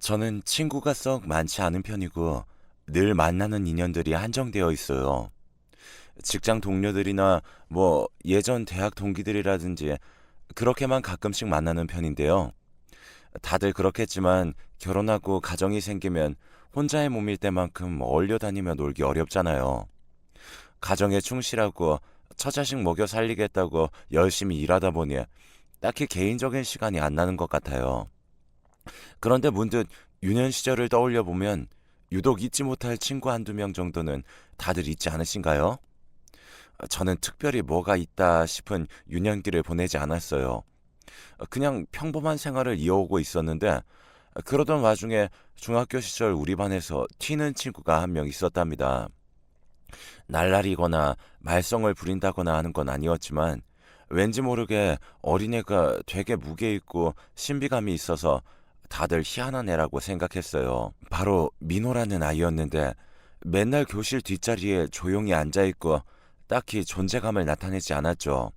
저는 친구가 썩 많지 않은 편이고 늘 만나는 인연들이 한정되어 있어요. 직장 동료들이나 뭐 예전 대학 동기들이라든지 그렇게만 가끔씩 만나는 편인데요. 다들 그렇겠지만 결혼하고 가정이 생기면 혼자의 몸일 때만큼 어울려 다니며 놀기 어렵잖아요. 가정에 충실하고 처자식 먹여 살리겠다고 열심히 일하다 보니 딱히 개인적인 시간이 안 나는 것 같아요. 그런데 문득 유년 시절을 떠올려 보면 유독 잊지 못할 친구 한두 명 정도는 다들 있지 않으신가요? 저는 특별히 뭐가 있다 싶은 유년기를 보내지 않았어요. 그냥 평범한 생활을 이어오고 있었는데 그러던 와중에 중학교 시절 우리 반에서 튀는 친구가 한 명 있었답니다. 날라리거나 말썽을 부린다거나 하는 건 아니었지만 왠지 모르게 어린애가 되게 무게 있고 신비감이 있어서 다들 희한한 애라고 생각했어요. 바로 민호라는 아이였는데 맨날 교실 뒷자리에 조용히 앉아 있고 딱히 존재감을 나타내지 않았죠.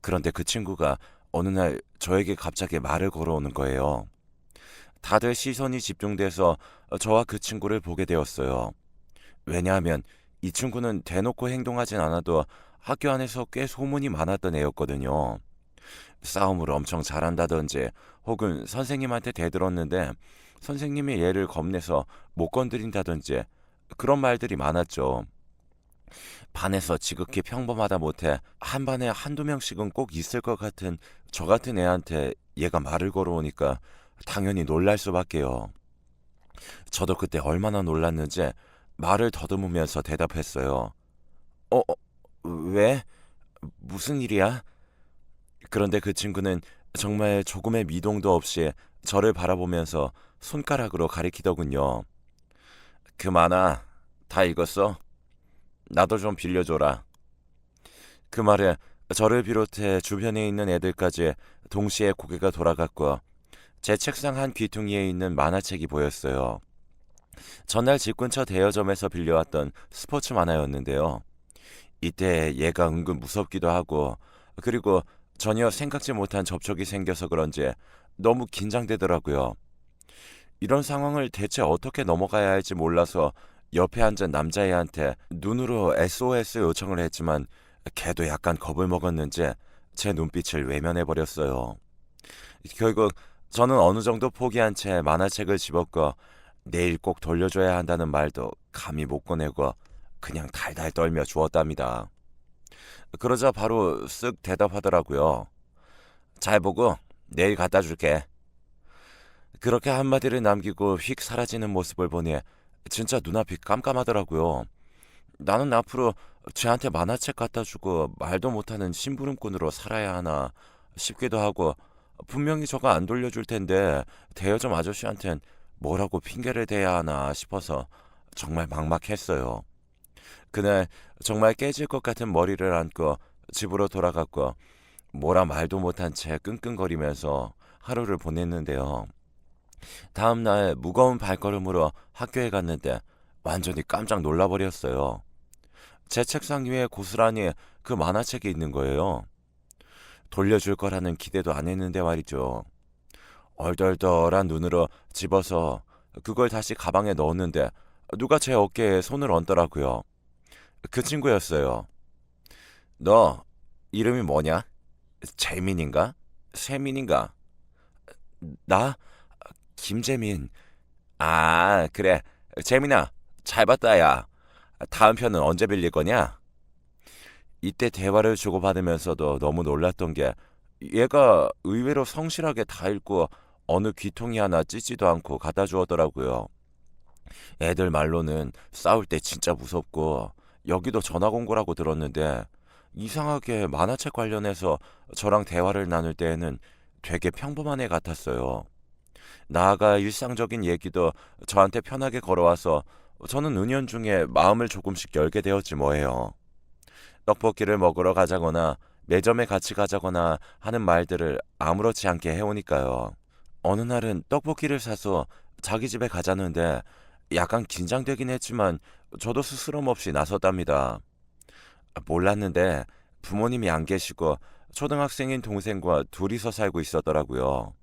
그런데 그 친구가 어느 날 저에게 갑자기 말을 걸어오는 거예요. 다들 시선이 집중돼서 저와 그 친구를 보게 되었어요. 왜냐하면 이 친구는 대놓고 행동하진 않아도 학교 안에서 꽤 소문이 많았던 애였거든요. 싸움을 엄청 잘한다든지 혹은 선생님한테 대들었는데 선생님이 얘를 겁내서 못 건드린다든지 그런 말들이 많았죠. 반에서 지극히 평범하다 못해 한 반에 한두 명씩은 꼭 있을 것 같은 저 같은 애한테 얘가 말을 걸어오니까 당연히 놀랄 수밖에요. 저도 그때 얼마나 놀랐는지 말을 더듬으면서 대답했어요. 어, 어, 왜? 무슨 일이야? 그런데 그 친구는 정말 조금의 미동도 없이 저를 바라보면서 손가락으로 가리키더군요. 그 만화 다 읽었어? 나도 좀 빌려줘라. 그 말에 저를 비롯해 주변에 있는 애들까지 동시에 고개가 돌아갔고 제 책상 한 귀퉁이에 있는 만화책이 보였어요. 전날 집 근처 대여점에서 빌려왔던 스포츠 만화였는데요. 이때 얘가 은근 무섭기도 하고 그리고 전혀 생각지 못한 접촉이 생겨서 그런지 너무 긴장되더라고요. 이런 상황을 대체 어떻게 넘어가야 할지 몰라서 옆에 앉은 남자애한테 눈으로 SOS 요청을 했지만 걔도 약간 겁을 먹었는지 제 눈빛을 외면해 버렸어요. 결국 저는 어느 정도 포기한 채 만화책을 집었고 내일 꼭 돌려줘야 한다는 말도 감히 못 꺼내고 그냥 달달 떨며 주었답니다. 그러자 바로 쓱 대답하더라고요. 잘 보고 내일 갖다 줄게. 그렇게 한마디를 남기고 휙 사라지는 모습을 보니 진짜 눈앞이 깜깜하더라고요. 나는 앞으로 쟤한테 만화책 갖다 주고 말도 못하는 심부름꾼으로 살아야 하나 싶기도 하고 분명히 저가 안 돌려줄 텐데 대여점 아저씨한텐 뭐라고 핑계를 대야 하나 싶어서 정말 막막했어요. 그날 정말 깨질 것 같은 머리를 안고 집으로 돌아갔고 뭐라 말도 못한 채 끙끙거리면서 하루를 보냈는데요. 다음 날 무거운 발걸음으로 학교에 갔는데 완전히 깜짝 놀라버렸어요. 제 책상 위에 고스란히 그 만화책이 있는 거예요. 돌려줄 거라는 기대도 안 했는데 말이죠. 얼떨떨한 눈으로 집어서 그걸 다시 가방에 넣었는데 누가 제 어깨에 손을 얹더라고요. 그 친구였어요. 너 이름이 뭐냐? 재민인가? 세민인가? 나 김재민. 아, 그래. 재민아, 잘 봤다, 야. 다음 편은 언제 빌릴 거냐? 이때 대화를 주고받으면서도 너무 놀랐던 게 얘가 의외로 성실하게 다 읽고 어느 귀퉁이 하나 찢지도 않고 갖다 주었더라고요. 애들 말로는 싸울 때 진짜 무섭고 여기도 전화 공고라고 들었는데 이상하게 만화책 관련해서 저랑 대화를 나눌 때에는 되게 평범한 애 같았어요. 나아가 일상적인 얘기도 저한테 편하게 걸어와서 저는 은연중에 마음을 조금씩 열게 되었지 뭐예요. 떡볶이를 먹으러 가자거나 매점에 같이 가자거나 하는 말들을 아무렇지 않게 해오니까요. 어느 날은 떡볶이를 사서 자기 집에 가자는데 약간 긴장되긴 했지만 저도 스스럼 없이 나섰답니다. 몰랐는데 부모님이 안 계시고 초등학생인 동생과 둘이서 살고 있었더라고요.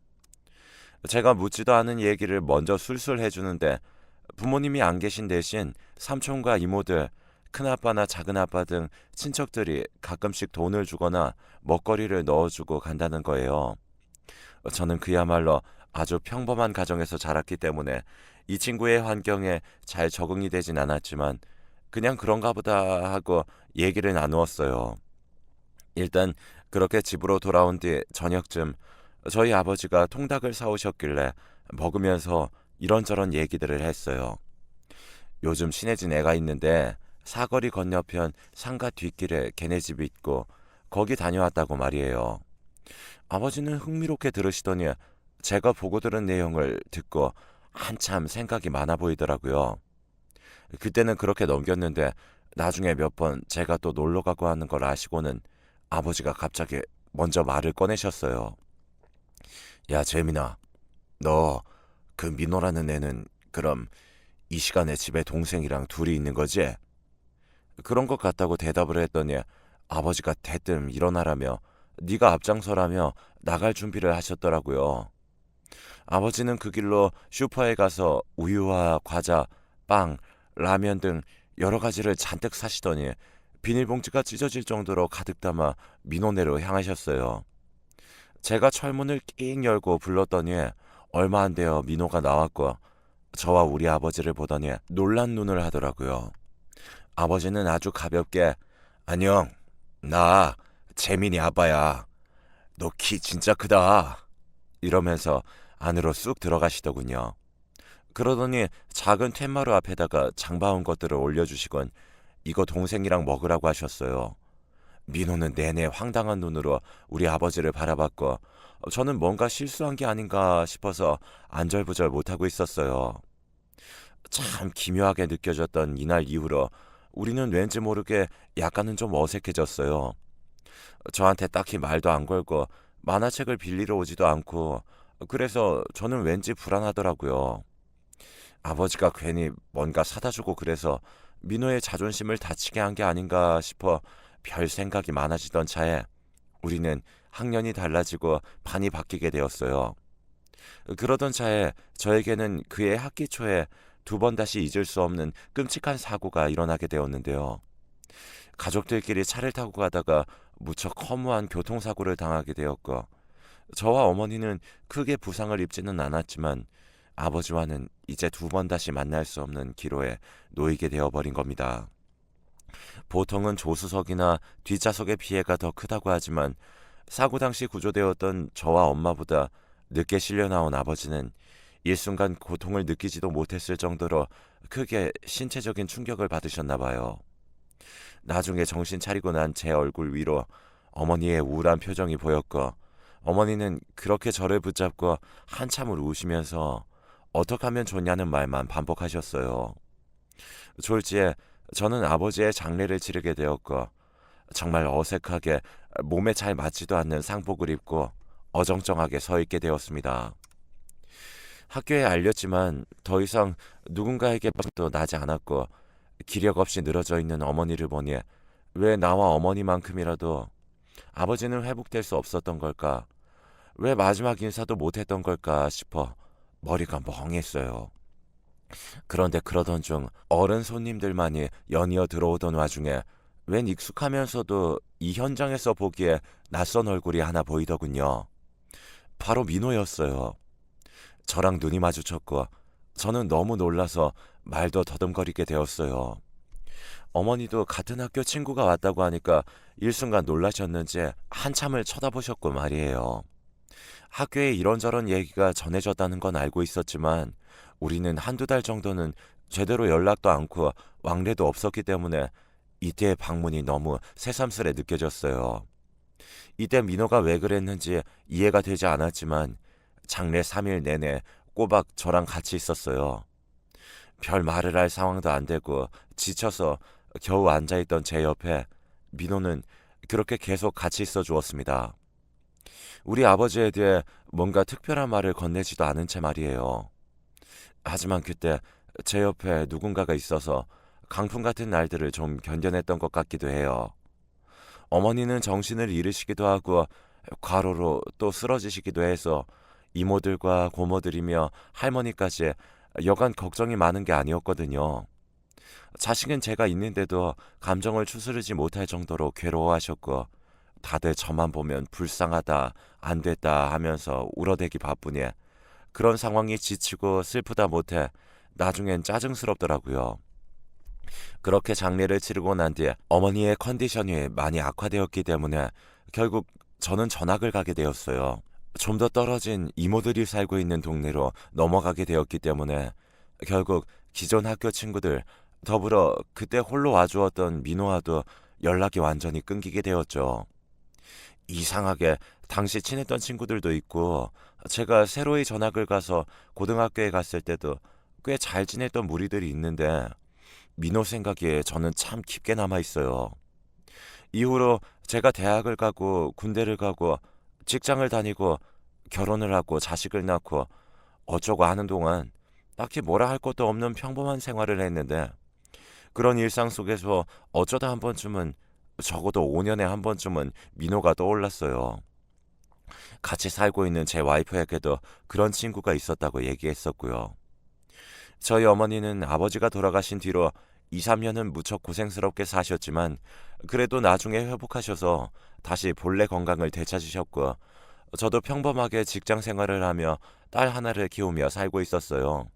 제가 묻지도 않은 얘기를 먼저 술술 해주는데 부모님이 안 계신 대신 삼촌과 이모들, 큰아빠나 작은아빠 등 친척들이 가끔씩 돈을 주거나 먹거리를 넣어주고 간다는 거예요. 저는 그야말로 아주 평범한 가정에서 자랐기 때문에 이 친구의 환경에 잘 적응이 되진 않았지만 그냥 그런가 보다 하고 얘기를 나누었어요. 일단 그렇게 집으로 돌아온 뒤 저녁쯤 저희 아버지가 통닭을 사오셨길래 먹으면서 이런저런 얘기들을 했어요. 요즘 친해진 애가 있는데 사거리 건너편 상가 뒷길에 걔네 집이 있고 거기 다녀왔다고 말이에요. 아버지는 흥미롭게 들으시더니 제가 보고 들은 내용을 듣고 한참 생각이 많아 보이더라고요. 그때는 그렇게 넘겼는데 나중에 몇 번 제가 또 놀러 가고 하는 걸 아시고는 아버지가 갑자기 먼저 말을 꺼내셨어요. 야, 재민아. 너 그 민호라는 애는 그럼 이 시간에 집에 동생이랑 둘이 있는 거지? 그런 것 같다고 대답을 했더니 아버지가 대뜸 일어나라며 네가 앞장서라며 나갈 준비를 하셨더라고요. 아버지는 그 길로 슈퍼에 가서 우유와 과자, 빵, 라면 등 여러 가지를 잔뜩 사시더니 비닐봉지가 찢어질 정도로 가득 담아 민호네로 향하셨어요. 제가 철문을 낑 열고 불렀더니 얼마 안 되어 민호가 나왔고 저와 우리 아버지를 보더니 놀란 눈을 하더라고요. 아버지는 아주 가볍게 안녕 나 재민이 아빠야 너 키 진짜 크다 이러면서 안으로 쑥 들어가시더군요. 그러더니 작은 텐마루 앞에다가 장바온 것들을 올려주시곤 이거 동생이랑 먹으라고 하셨어요. 민호는 내내 황당한 눈으로 우리 아버지를 바라봤고 저는 뭔가 실수한 게 아닌가 싶어서 안절부절 못하고 있었어요. 참 기묘하게 느껴졌던 이날 이후로 우리는 왠지 모르게 약간은 좀 어색해졌어요. 저한테 딱히 말도 안 걸고 만화책을 빌리러 오지도 않고 그래서 저는 왠지 불안하더라고요. 아버지가 괜히 뭔가 사다 주고 그래서 민호의 자존심을 다치게 한 게 아닌가 싶어 별 생각이 많아지던 차에 우리는 학년이 달라지고 반이 바뀌게 되었어요. 그러던 차에 저에게는 그의 학기 초에 두 번 다시 잊을 수 없는 끔찍한 사고가 일어나게 되었는데요. 가족들끼리 차를 타고 가다가 무척 허무한 교통사고를 당하게 되었고 저와 어머니는 크게 부상을 입지는 않았지만 아버지와는 이제 두 번 다시 만날 수 없는 기로에 놓이게 되어버린 겁니다. 보통은 조수석이나 뒷좌석의 피해가 더 크다고 하지만 사고 당시 구조되었던 저와 엄마보다 늦게 실려 나온 아버지는 일순간 고통을 느끼지도 못했을 정도로 크게 신체적인 충격을 받으셨나 봐요. 나중에 정신 차리고 난 제 얼굴 위로 어머니의 우울한 표정이 보였고 어머니는 그렇게 저를 붙잡고 한참을 우시면서 어떻게 하면 좋냐는 말만 반복하셨어요. 졸지에 저는 아버지의 장례를 치르게 되었고 정말 어색하게 몸에 잘 맞지도 않는 상복을 입고 어정쩡하게 서 있게 되었습니다. 학교에 알렸지만 더 이상 누군가에게 도 나지 않았고 기력 없이 늘어져 있는 어머니를 보니 왜 나와 어머니만큼이라도 아버지는 회복될 수 없었던 걸까? 왜 마지막 인사도 못했던 걸까 싶어 머리가 멍했어요. 그런데 그러던 중 어른 손님들만이 연이어 들어오던 와중에 웬 익숙하면서도 이 현장에서 보기에 낯선 얼굴이 하나 보이더군요. 바로 민호였어요. 저랑 눈이 마주쳤고 저는 너무 놀라서 말도 더듬거리게 되었어요. 어머니도 같은 학교 친구가 왔다고 하니까 일순간 놀라셨는지 한참을 쳐다보셨고 말이에요. 학교에 이런저런 얘기가 전해졌다는 건 알고 있었지만 우리는 한두 달 정도는 제대로 연락도 않고 왕래도 없었기 때문에 이때의 방문이 너무 새삼스레 느껴졌어요. 이때 민호가 왜 그랬는지 이해가 되지 않았지만 장례 3일 내내 꼬박 저랑 같이 있었어요. 별 말을 할 상황도 안 되고 지쳐서 겨우 앉아있던 제 옆에 민호는 그렇게 계속 같이 있어 주었습니다. 우리 아버지에 대해 뭔가 특별한 말을 건네지도 않은 채 말이에요. 하지만 그때 제 옆에 누군가가 있어서 강풍 같은 날들을 좀 견뎌냈던 것 같기도 해요. 어머니는 정신을 잃으시기도 하고 과로로 또 쓰러지시기도 해서 이모들과 고모들이며 할머니까지 여간 걱정이 많은 게 아니었거든요. 자식은 제가 있는데도 감정을 추스르지 못할 정도로 괴로워하셨고 다들 저만 보면 불쌍하다, 안 됐다 하면서 울어대기 바쁘니 그런 상황이 지치고 슬프다 못해 나중엔 짜증스럽더라고요. 그렇게 장례를 치르고 난 뒤에 어머니의 컨디션이 많이 악화되었기 때문에 결국 저는 전학을 가게 되었어요. 좀 더 떨어진 이모들이 살고 있는 동네로 넘어가게 되었기 때문에 결국 기존 학교 친구들 더불어 그때 홀로 와주었던 민호와도 연락이 완전히 끊기게 되었죠. 이상하게 당시 친했던 친구들도 있고 제가 새로이 전학을 가서 고등학교에 갔을 때도 꽤 잘 지냈던 무리들이 있는데 민호 생각에 저는 참 깊게 남아 있어요. 이후로 제가 대학을 가고 군대를 가고 직장을 다니고 결혼을 하고 자식을 낳고 어쩌고 하는 동안 딱히 뭐라 할 것도 없는 평범한 생활을 했는데 그런 일상 속에서 어쩌다 한 번쯤은 적어도 5년에 한 번쯤은 민호가 떠올랐어요. 같이 살고 있는 제 와이프에게도 그런 친구가 있었다고 얘기했었고요. 저희 어머니는 아버지가 돌아가신 뒤로 2, 3년은 무척 고생스럽게 사셨지만 그래도 나중에 회복하셔서 다시 본래 건강을 되찾으셨고 저도 평범하게 직장 생활을 하며 딸 하나를 키우며 살고 있었어요.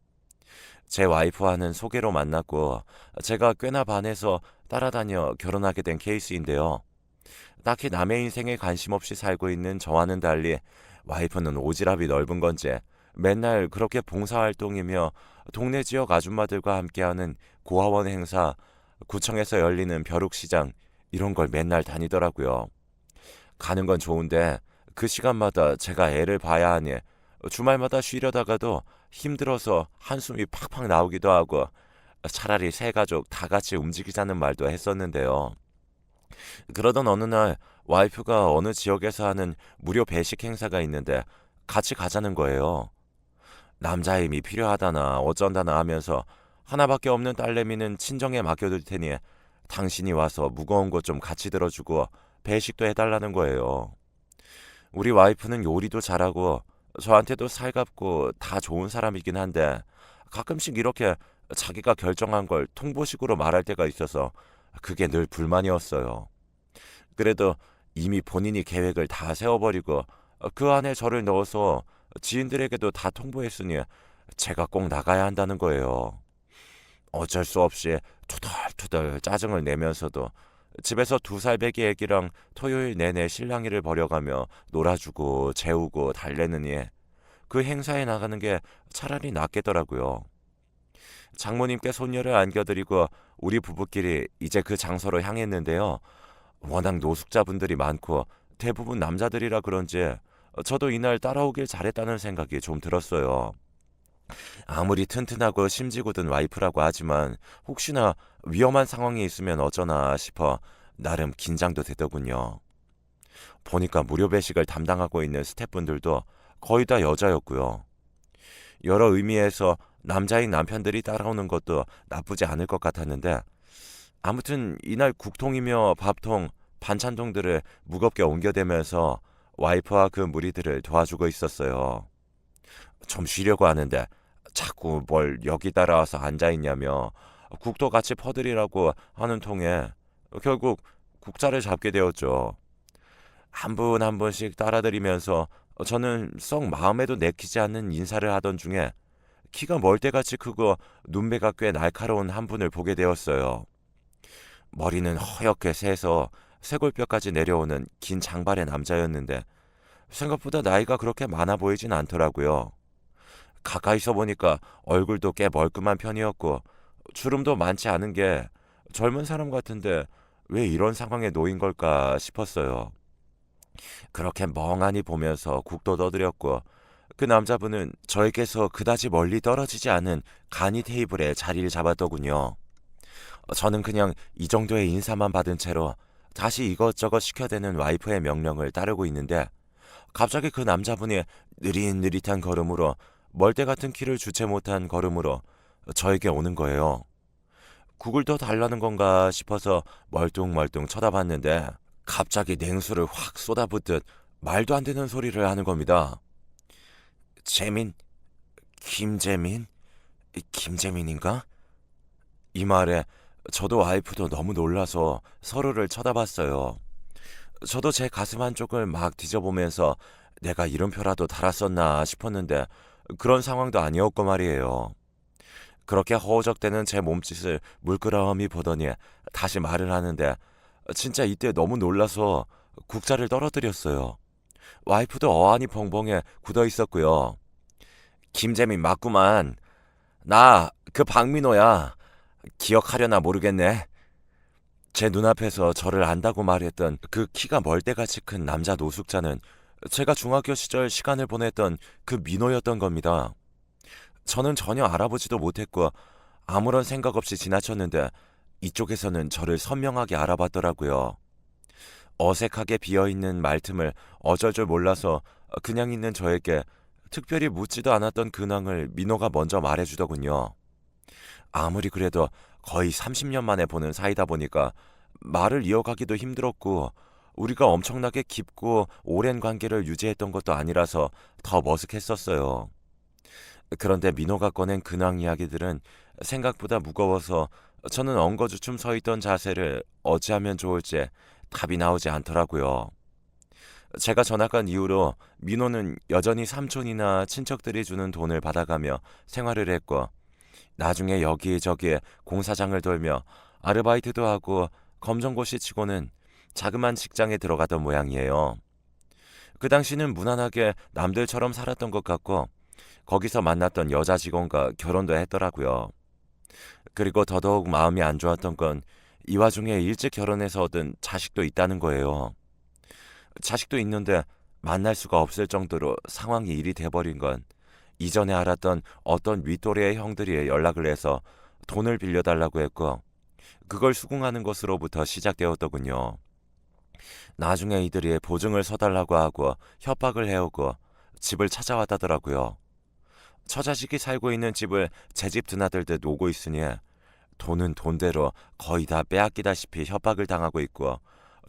제 와이프와는 소개로 만났고 제가 꽤나 반해서 따라다녀 결혼하게 된 케이스인데요. 딱히 남의 인생에 관심 없이 살고 있는 저와는 달리 와이프는 오지랖이 넓은 건지 맨날 그렇게 봉사활동이며 동네 지역 아줌마들과 함께하는 고아원 행사, 구청에서 열리는 벼룩시장 이런 걸 맨날 다니더라고요. 가는 건 좋은데 그 시간마다 제가 애를 봐야 하니 주말마다 쉬려다가도 힘들어서 한숨이 팍팍 나오기도 하고 차라리 세 가족 다 같이 움직이자는 말도 했었는데요. 그러던 어느 날 와이프가 어느 지역에서 하는 무료 배식 행사가 있는데 같이 가자는 거예요. 남자 힘이 필요하다나 어쩐다나 하면서 하나밖에 없는 딸내미는 친정에 맡겨둘 테니 당신이 와서 무거운 것 좀 같이 들어주고 배식도 해달라는 거예요. 우리 와이프는 요리도 잘하고 저한테도 살갑고 다 좋은 사람이긴 한데 가끔씩 이렇게 자기가 결정한 걸 통보식으로 말할 때가 있어서 그게 늘 불만이었어요. 그래도 이미 본인이 계획을 다 세워버리고 그 안에 저를 넣어서 지인들에게도 다 통보했으니 제가 꼭 나가야 한다는 거예요. 어쩔 수 없이 투덜투덜 짜증을 내면서도 집에서 두 살배기 애기랑 토요일 내내 실랑이를 벌여가며 놀아주고 재우고 달래느니 그 행사에 나가는 게 차라리 낫겠더라고요. 장모님께 손녀를 안겨드리고 우리 부부끼리 이제 그 장소로 향했는데요. 워낙 노숙자분들이 많고 대부분 남자들이라 그런지 저도 이날 따라오길 잘했다는 생각이 좀 들었어요. 아무리 튼튼하고 심지고 든 와이프라고 하지만 혹시나 위험한 상황이 있으면 어쩌나 싶어 나름 긴장도 되더군요. 보니까 무료 배식을 담당하고 있는 스태프분들도 거의 다 여자였고요. 여러 의미에서 남자인 남편들이 따라오는 것도 나쁘지 않을 것 같았는데 아무튼 이날 국통이며 밥통, 반찬통들을 무겁게 옮겨대면서 와이프와 그 무리들을 도와주고 있었어요. 좀 쉬려고 하는데 자꾸 뭘 여기 따라와서 앉아 있냐며 국도 같이 퍼드리라고 하는 통에 결국 국자를 잡게 되었죠. 한 분한 분씩 따라드리면서 저는 썩 마음에도 내키지 않는 인사를 하던 중에 키가 멀때같이 크고 눈매가 꽤 날카로운 한 분을 보게 되었어요. 머리는 허옇게 새서 쇄골뼈까지 내려오는 긴 장발의 남자였는데 생각보다 나이가 그렇게 많아 보이진 않더라고요. 가까이서 보니까 얼굴도 꽤 멀끔한 편이었고 주름도 많지 않은 게 젊은 사람 같은데 왜 이런 상황에 놓인 걸까 싶었어요. 그렇게 멍하니 보면서 국도 떠들였고 그 남자분은 저에게서 그다지 멀리 떨어지지 않은 간이 테이블에 자리를 잡았더군요. 저는 그냥 이 정도의 인사만 받은 채로 다시 이것저것 시켜대는 와이프의 명령을 따르고 있는데 갑자기 그 남자분이 느릿느릿한 걸음으로 멀대 같은 키를 주체 못한 걸음으로 저에게 오는 거예요. 더 달라는 건가 싶어서 멀뚱멀뚱 쳐다봤는데 갑자기 냉수를 확 쏟아붓듯 말도 안 되는 소리를 하는 겁니다. 재민? 김재민? 김재민인가? 이 말에 저도 와이프도 너무 놀라서 서로를 쳐다봤어요. 저도 제 가슴 한쪽을 막 뒤져보면서 내가 이름표라도 달았었나 싶었는데 그런 상황도 아니었고 말이에요. 그렇게 허우적대는 제 몸짓을 물끄러미 보더니 다시 말을 하는데 진짜 이때 너무 놀라서 국자를 떨어뜨렸어요. 와이프도 어안이 벙벙해 굳어 있었고요. 김재민 맞구만. 나 그 박민호야. 기억하려나 모르겠네. 제 눈앞에서 저를 안다고 말했던 그 키가 멀대같이 큰 남자 노숙자는 제가 중학교 시절 시간을 보냈던 그 민호였던 겁니다. 저는 전혀 알아보지도 못했고 아무런 생각 없이 지나쳤는데 이쪽에서는 저를 선명하게 알아봤더라고요. 어색하게 비어있는 말틈을 어쩔 줄 몰라서 그냥 있는 저에게 특별히 묻지도 않았던 근황을 민호가 먼저 말해주더군요. 아무리 그래도 거의 30년 만에 보는 사이다 보니까 말을 이어가기도 힘들었고 우리가 엄청나게 깊고 오랜 관계를 유지했던 것도 아니라서 더 머쓱했었어요. 그런데 민호가 꺼낸 근황 이야기들은 생각보다 무거워서 저는 엉거주춤 서 있던 자세를 어찌하면 좋을지 답이 나오지 않더라고요. 제가 전학 간 이후로 민호는 여전히 삼촌이나 친척들이 주는 돈을 받아가며 생활을 했고 나중에 여기저기에 공사장을 돌며 아르바이트도 하고 검정고시 치고는 자그만 직장에 들어가던 모양이에요. 그 당시는 무난하게 남들처럼 살았던 것 같고 거기서 만났던 여자 직원과 결혼도 했더라고요. 그리고 더더욱 마음이 안 좋았던 건 이 와중에 일찍 결혼해서 얻은 자식도 있다는 거예요. 자식도 있는데 만날 수가 없을 정도로 상황이 일이 돼버린 건 이전에 알았던 어떤 윗도리의 형들이 연락을 해서 돈을 빌려달라고 했고 그걸 수긍하는 것으로부터 시작되었더군요. 나중에 이들이 보증을 서달라고 하고 협박을 해오고 집을 찾아왔다더라고요. 처자식이 살고 있는 집을 제 집 드나들듯 오고 있으니 돈은 돈대로 거의 다 빼앗기다시피 협박을 당하고 있고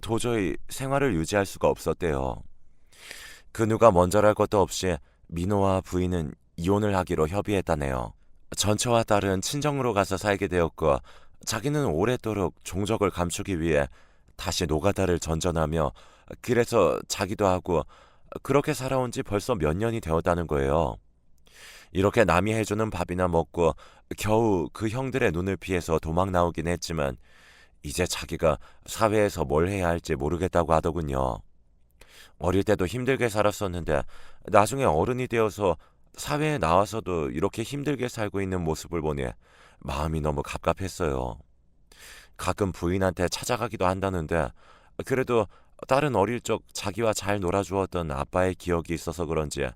도저히 생활을 유지할 수가 없었대요. 그 누가 먼저랄 것도 없이 민호와 부인은 이혼을 하기로 협의했다네요. 전처와 딸은 친정으로 가서 살게 되었고 자기는 오랫도록 종적을 감추기 위해 다시 노가다를 전전하며 그래서 자기도 하고 그렇게 살아온 지 벌써 몇 년이 되었다는 거예요. 이렇게 남이 해주는 밥이나 먹고 겨우 그 형들의 눈을 피해서 도망 나오긴 했지만 이제 자기가 사회에서 뭘 해야 할지 모르겠다고 하더군요. 어릴 때도 힘들게 살았었는데 나중에 어른이 되어서 사회에 나와서도 이렇게 힘들게 살고 있는 모습을 보니 마음이 너무 갑갑했어요. 가끔 부인한테 찾아가기도 한다는데 그래도 딸은 어릴 적 자기와 잘 놀아주었던 아빠의 기억이 있어서 그런지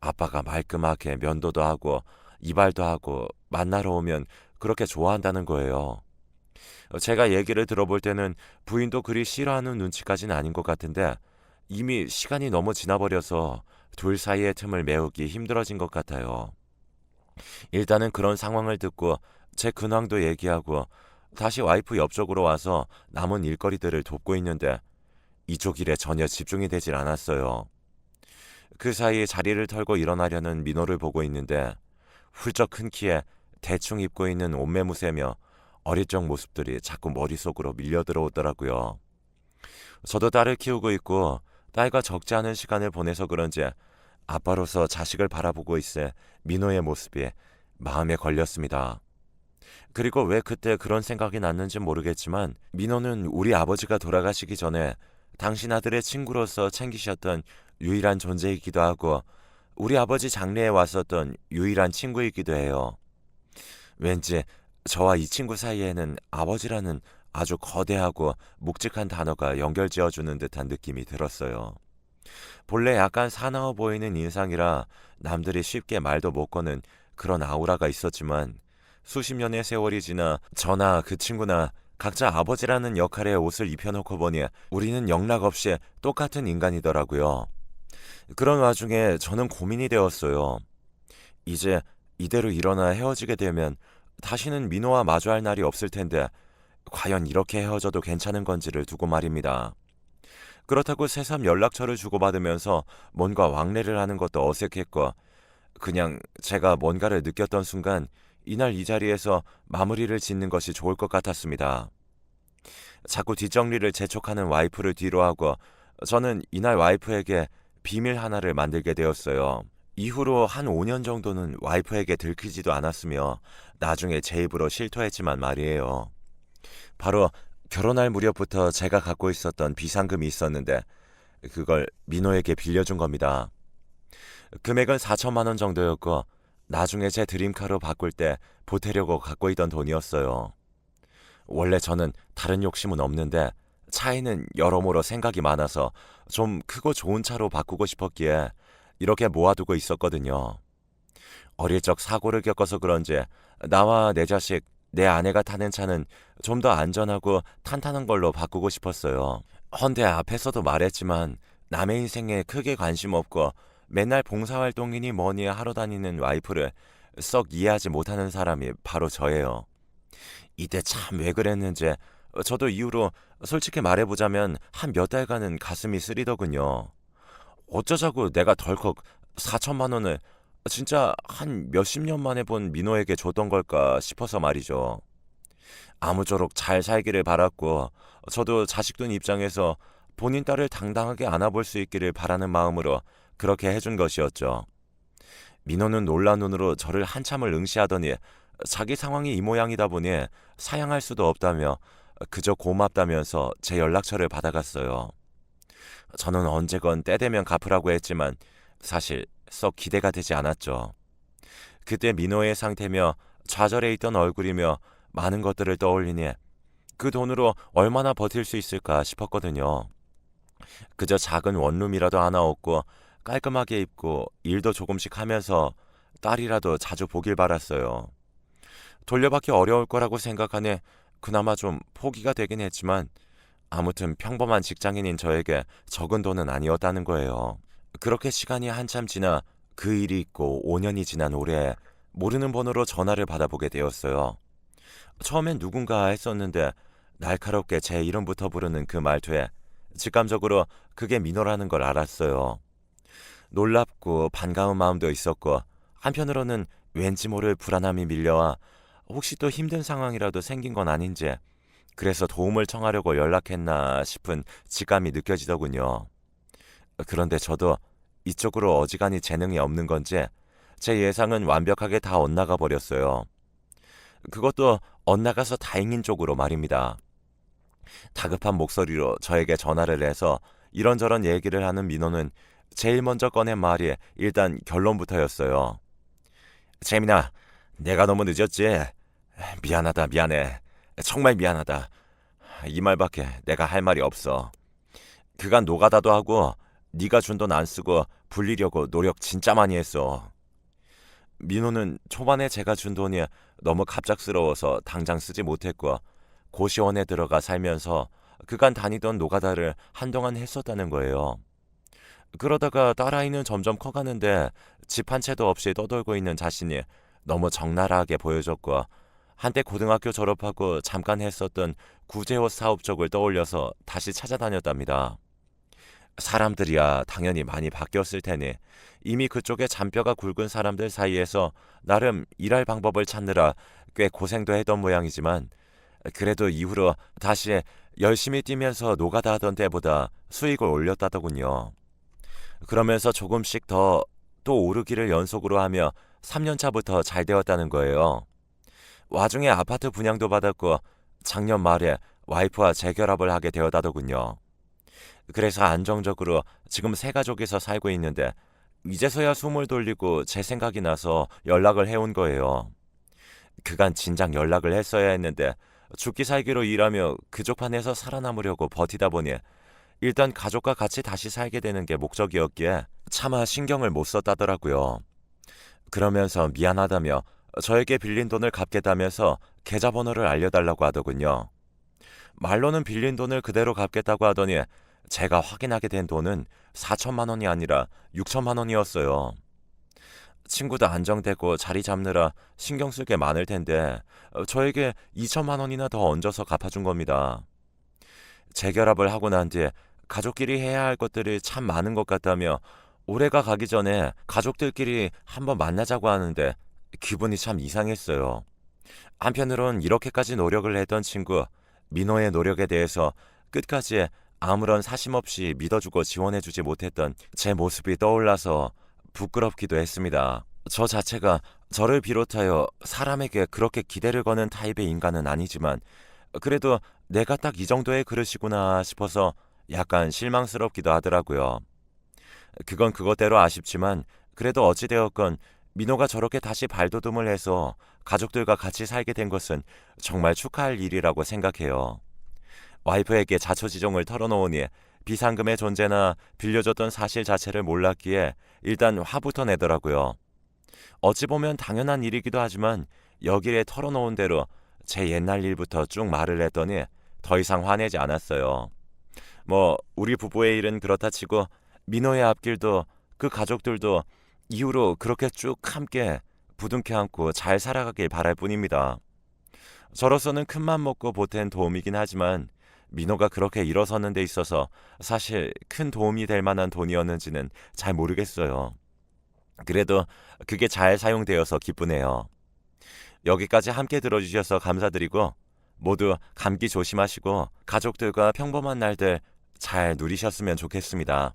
아빠가 말끔하게 면도도 하고 이발도 하고 만나러 오면 그렇게 좋아한다는 거예요. 제가 얘기를 들어볼 때는 부인도 그리 싫어하는 눈치까지는 아닌 것 같은데 이미 시간이 너무 지나버려서 둘 사이의 틈을 메우기 힘들어진 것 같아요. 일단은 그런 상황을 듣고 제 근황도 얘기하고 다시 와이프 옆쪽으로 와서 남은 일거리들을 돕고 있는데 이쪽 일에 전혀 집중이 되질 않았어요. 그 사이에 자리를 털고 일어나려는 민호를 보고 있는데 훌쩍 큰 키에 대충 입고 있는 옷매무새며 어릴 적 모습들이 자꾸 머릿속으로 밀려 들어오더라고요. 저도 딸을 키우고 있고 딸과 적지 않은 시간을 보내서 그런지 아빠로서 자식을 바라보고 있을 민호의 모습이 마음에 걸렸습니다. 그리고 왜 그때 그런 생각이 났는지 모르겠지만 민호는 우리 아버지가 돌아가시기 전에 당신 아들의 친구로서 챙기셨던 유일한 존재이기도 하고 우리 아버지 장례에 왔었던 유일한 친구이기도 해요. 왠지 저와 이 친구 사이에는 아버지라는 아주 거대하고 묵직한 단어가 연결지어 주는 듯한 느낌이 들었어요. 본래 약간 사나워 보이는 인상이라 남들이 쉽게 말도 못 거는 그런 아우라가 있었지만 수십 년의 세월이 지나 저나 그 친구나 각자 아버지라는 역할의 옷을 입혀놓고 보니 우리는 영락 없이 똑같은 인간이더라고요. 그런 와중에 저는 고민이 되었어요. 이제 이대로 일어나 헤어지게 되면 다시는 민호와 마주할 날이 없을 텐데 과연 이렇게 헤어져도 괜찮은 건지를 두고 말입니다. 그렇다고 새삼 연락처를 주고받으면서 뭔가 왕래를 하는 것도 어색했고 그냥 제가 뭔가를 느꼈던 순간 이날 이 자리에서 마무리를 짓는 것이 좋을 것 같았습니다. 자꾸 뒷정리를 재촉하는 와이프를 뒤로하고 저는 이날 와이프에게 비밀 하나를 만들게 되었어요. 이후로 한 5년 정도는 와이프에게 들키지도 않았으며 나중에 제 입으로 실토했지만 말이에요. 바로 결혼할 무렵부터 제가 갖고 있었던 비상금이 있었는데 그걸 민호에게 빌려준 겁니다. 금액은 4천만 원 정도였고 나중에 제 드림카로 바꿀 때 보태려고 갖고 있던 돈이었어요. 원래 저는 다른 욕심은 없는데 차에는 여러모로 생각이 많아서 좀 크고 좋은 차로 바꾸고 싶었기에 이렇게 모아두고 있었거든요. 어릴 적 사고를 겪어서 그런지 나와 내 자식, 내 아내가 타는 차는 좀 더 안전하고 탄탄한 걸로 바꾸고 싶었어요. 헌데 앞에서도 말했지만 남의 인생에 크게 관심 없고 맨날 봉사활동이니 뭐니 하러 다니는 와이프를 썩 이해하지 못하는 사람이 바로 저예요. 이때 참 왜 그랬는지 저도 이후로 솔직히 말해보자면 한 몇 달간은 가슴이 쓰리더군요. 어쩌자고 내가 덜컥 4천만 원을 진짜 한 몇십 년 만에 본 민호에게 줬던 걸까 싶어서 말이죠. 아무쪼록 잘 살기를 바랐고 저도 자식 둔 입장에서 본인 딸을 당당하게 안아볼 수 있기를 바라는 마음으로 그렇게 해준 것이었죠. 민호는 놀란 눈으로 저를 한참을 응시하더니 자기 상황이 이 모양이다 보니 사양할 수도 없다며 그저 고맙다면서 제 연락처를 받아갔어요. 저는 언제건 때 되면 갚으라고 했지만 사실 썩 기대가 되지 않았죠. 그때 민호의 상태며 좌절해 있던 얼굴이며 많은 것들을 떠올리니 그 돈으로 얼마나 버틸 수 있을까 싶었거든요. 그저 작은 원룸이라도 하나 얻고 깔끔하게 입고 일도 조금씩 하면서 딸이라도 자주 보길 바랐어요. 돌려받기 어려울 거라고 생각하니 그나마 좀 포기가 되긴 했지만 아무튼 평범한 직장인인 저에게 적은 돈은 아니었다는 거예요. 그렇게 시간이 한참 지나 그 일이 있고 5년이 지난 올해 모르는 번호로 전화를 받아보게 되었어요. 처음엔 누군가 했었는데 날카롭게 제 이름부터 부르는 그 말투에 직감적으로 그게 민호라는 걸 알았어요. 놀랍고 반가운 마음도 있었고 한편으로는 왠지 모를 불안함이 밀려와 혹시 또 힘든 상황이라도 생긴 건 아닌지 그래서 도움을 청하려고 연락했나 싶은 직감이 느껴지더군요. 그런데 저도 이쪽으로 어지간히 재능이 없는 건지 제 예상은 완벽하게 다 엇나가 버렸어요. 그것도 엇나가서 다행인 쪽으로 말입니다. 다급한 목소리로 저에게 전화를 해서 이런저런 얘기를 하는 민호는 제일 먼저 꺼낸 말이 일단 결론부터였어요. 재민아, 내가 너무 늦었지? 미안하다, 미안해. 정말 미안하다. 이 말밖에 내가 할 말이 없어. 그간 노가다도 하고 네가 준 돈 안 쓰고 불리려고 노력 진짜 많이 했어. 민호는 초반에 제가 준 돈이 너무 갑작스러워서 당장 쓰지 못했고 고시원에 들어가 살면서 그간 다니던 노가다를 한동안 했었다는 거예요. 그러다가 딸아이는 점점 커가는데 집 한 채도 없이 떠돌고 있는 자신이 너무 적나라하게 보여졌고 한때 고등학교 졸업하고 잠깐 했었던 구제옷 사업 쪽을 떠올려서 다시 찾아다녔답니다. 사람들이야 당연히 많이 바뀌었을 테니 이미 그쪽에 잔뼈가 굵은 사람들 사이에서 나름 일할 방법을 찾느라 꽤 고생도 했던 모양이지만 그래도 이후로 다시 열심히 뛰면서 노가다 하던 때보다 수익을 올렸다더군요. 그러면서 조금씩 더 또 오르기를 연속으로 하며 3년 차부터 잘 되었다는 거예요. 와중에 아파트 분양도 받았고 작년 말에 와이프와 재결합을 하게 되었다더군요. 그래서 안정적으로 지금 세 가족이서 살고 있는데 이제서야 숨을 돌리고 제 생각이 나서 연락을 해온 거예요. 그간 진작 연락을 했어야 했는데 죽기 살기로 일하며 그족판에서 살아남으려고 버티다 보니 일단 가족과 같이 다시 살게 되는 게 목적이었기에 차마 신경을 못 썼다더라고요. 그러면서 미안하다며 저에게 빌린 돈을 갚겠다면서 계좌번호를 알려달라고 하더군요. 말로는 빌린 돈을 그대로 갚겠다고 하더니 제가 확인하게 된 돈은 4천만 원이 아니라 6천만 원이었어요. 친구도 안정되고 자리 잡느라 신경 쓸 게 많을 텐데 저에게 2천만 원이나 더 얹어서 갚아준 겁니다. 재결합을 하고 난 뒤에 가족끼리 해야 할 것들이 참 많은 것 같다며 올해가 가기 전에 가족들끼리 한번 만나자고 하는데 기분이 참 이상했어요. 한편으론 이렇게까지 노력을 했던 친구 민호의 노력에 대해서 끝까지 아무런 사심 없이 믿어주고 지원해주지 못했던 제 모습이 떠올라서 부끄럽기도 했습니다. 저 자체가 저를 비롯하여 사람에게 그렇게 기대를 거는 타입의 인간은 아니지만 그래도 내가 딱 이 정도의 그릇이구나 싶어서 약간 실망스럽기도 하더라고요. 그건 그것대로 아쉽지만 그래도 어찌되었건 민호가 저렇게 다시 발돋움을 해서 가족들과 같이 살게 된 것은 정말 축하할 일이라고 생각해요. 와이프에게 자초지종을 털어놓으니 비상금의 존재나 빌려줬던 사실 자체를 몰랐기에 일단 화부터 내더라고요. 어찌 보면 당연한 일이기도 하지만 여기에 털어놓은 대로 제 옛날 일부터 쭉 말을 했더니 더 이상 화내지 않았어요. 뭐 우리 부부의 일은 그렇다 치고 민호의 앞길도 그 가족들도 이후로 그렇게 쭉 함께 부둥켜 안고 잘 살아가길 바랄 뿐입니다. 저로서는 큰맘 먹고 보탠 도움이긴 하지만 민호가 그렇게 일어서는 데 있어서 사실 큰 도움이 될 만한 돈이었는지는 잘 모르겠어요. 그래도 그게 잘 사용되어서 기쁘네요. 여기까지 함께 들어주셔서 감사드리고 모두 감기 조심하시고 가족들과 평범한 날들 잘 누리셨으면 좋겠습니다.